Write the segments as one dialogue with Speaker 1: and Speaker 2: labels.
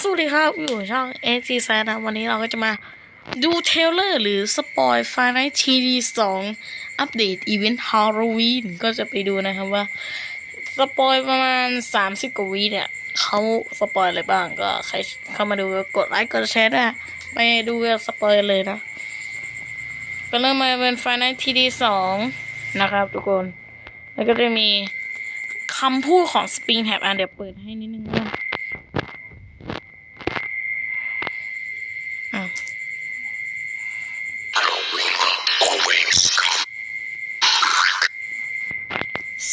Speaker 1: สวัสดีครับอยู่ช่องเอจีแซนะวันนี้เราก็จะมาดูเทเลอร์หรือสปอยไฟในทีดีสองอัปเดตอีเวนต์ฮาโลวีนก็จะไปดูนะครับว่า สปอยประมาณ 30 กว่าวิเนี่ยเขาสปอยอะไรบ้างก็ใครเข้ามาดูก็กดไลค์กดแชร์ด้วยไปดูสปอยเลยนะ ก็เริ่มมาเป็นไฟในทีดีสองนะครับทุกคน แล้วก็จะมีคำพูดของสปริงแฮปอะเดี๋ยวเปิดให้นิดนึงนะ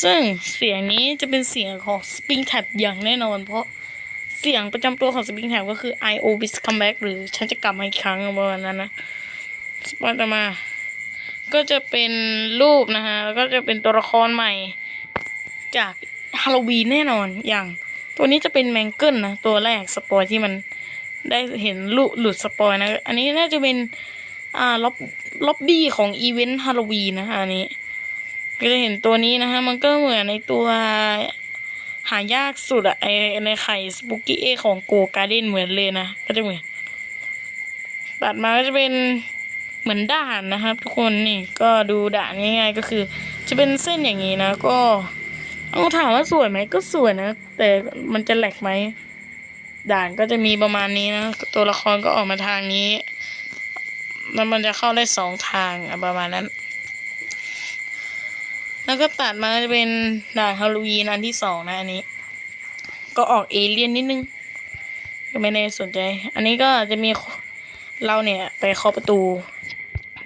Speaker 1: ซึ่งเสียงนี้จะเป็นเสียงของ Spring Tab อย่างแน่นอน เพราะเสียงประจำตัวของ Spring Tab ก็คือ I O b i s come back หรือฉันจะกลับมาอีกครั้งประมาณนั้นนะสปอยต่อมา ก็จะเป็นรูปนะฮะ แล้วก็จะเป็นตัวละครใหม่ จากฮาโลวีนแน่นอนอย่าง ตัวนี้จะเป็นแมงเกิลนะ ตัวแรกสปอยที่มันได้เห็นลุหลุดสปอยนะ อันนี้น่าจะเป็น อ่าล็อบล็อบบี้ของอีเวนต์ฮาโลวีนนะอันนี้ ก็จะเห็นตัวนี้นะฮะ มันก็เหมือนในตัวหายากสุดอะไอในไข่สปุกี้เอของโกการ์เด้นเหมือนเลยนะ ก็จะเหมือน ตัดมาก็จะเป็นเหมือนด่านนะครับทุกคนนี่ก็ดูด่านง่ายๆก็คือ จะเป็นเส้นอย่างนี้นะ ก็เอาถามว่าสวยไหมก็สวยนะ แต่มันจะแหลกไหมด่านก็จะมีประมาณนี้นะตัวละครก็ออกมาทางนี้ แล้วมันจะเข้าได้สองทางประมาณนั้น แล้วก็ตัดมาจะเป็นด่านฮาโลวีนอันที่สองนะอันนี้ ก็ออกเอเลี่ยนนิดนึงก็ไม่ได้สนใจ อันนี้ก็จะมีเราเนี่ยไปเคาะประตู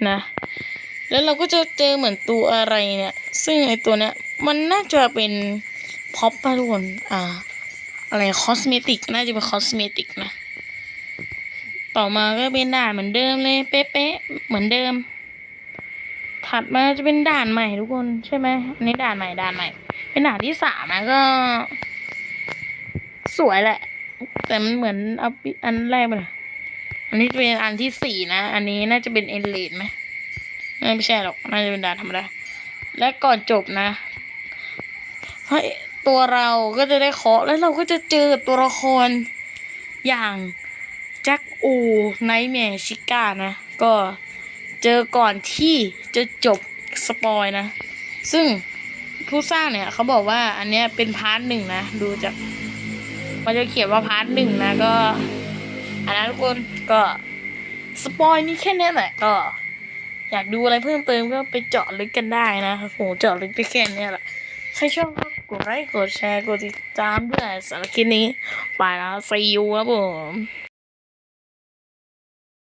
Speaker 1: นะ แล้วเราก็จะเจอเหมือนตัวอะไรเนี่ย ซึ่งไอตัวเนี้ยมันน่าจะเป็นพ็อปปะทุกคนอ่า อะไรคอสเมติกน่าจะเป็นคอสเมติกนะ ต่อมาก็เป็นด่านเหมือนเดิมเลย เป๊ะๆเหมือนเดิม ถัดมาจะเป็นด่านใหม่ทุกคนใช่ไหมอันนี้ด่านใหม่ด่านใหม่ เป็นด่านที่สามนะก็ สวยแหละ แต่มันเหมือนเอาอันแรกไปเลยอันนี้จะเป็นอันที่สี่นะ อันนี้น่าจะเป็นเอ็นเลดไหมไม่ใช่หรอก น่าจะเป็นด่านธรรมดา และก่อนจบนะเฮ้ตัวเราก็จะได้เคาะแล้วเราก็จะเจอตัวละครอย่างแจ็คอูไนท์แมร์ชิก้านะ ก็ เจอก่อนที่จะจบสปอยนะ ซึ่งผู้สร้างเนี่ยเขาบอกว่าอันเนี้ยเป็นพาร์ทหนึ่งนะ ดูจากมันจะเขียนว่าพาร์ทหนึ่งนะก็ อันนั้นทุกคนก็สปอยนี่แค่นี้แหละก็อยากดูอะไรเพิ่มเติมก็ไปเจาะลึกกันได้นะโหเจาะลึกได้แค่นี้แหละใครชอบก็กดไลค์กดแชร์กดติดตามด้วยสำหรับคลิปนี้ไปแล้ว see you ครับผม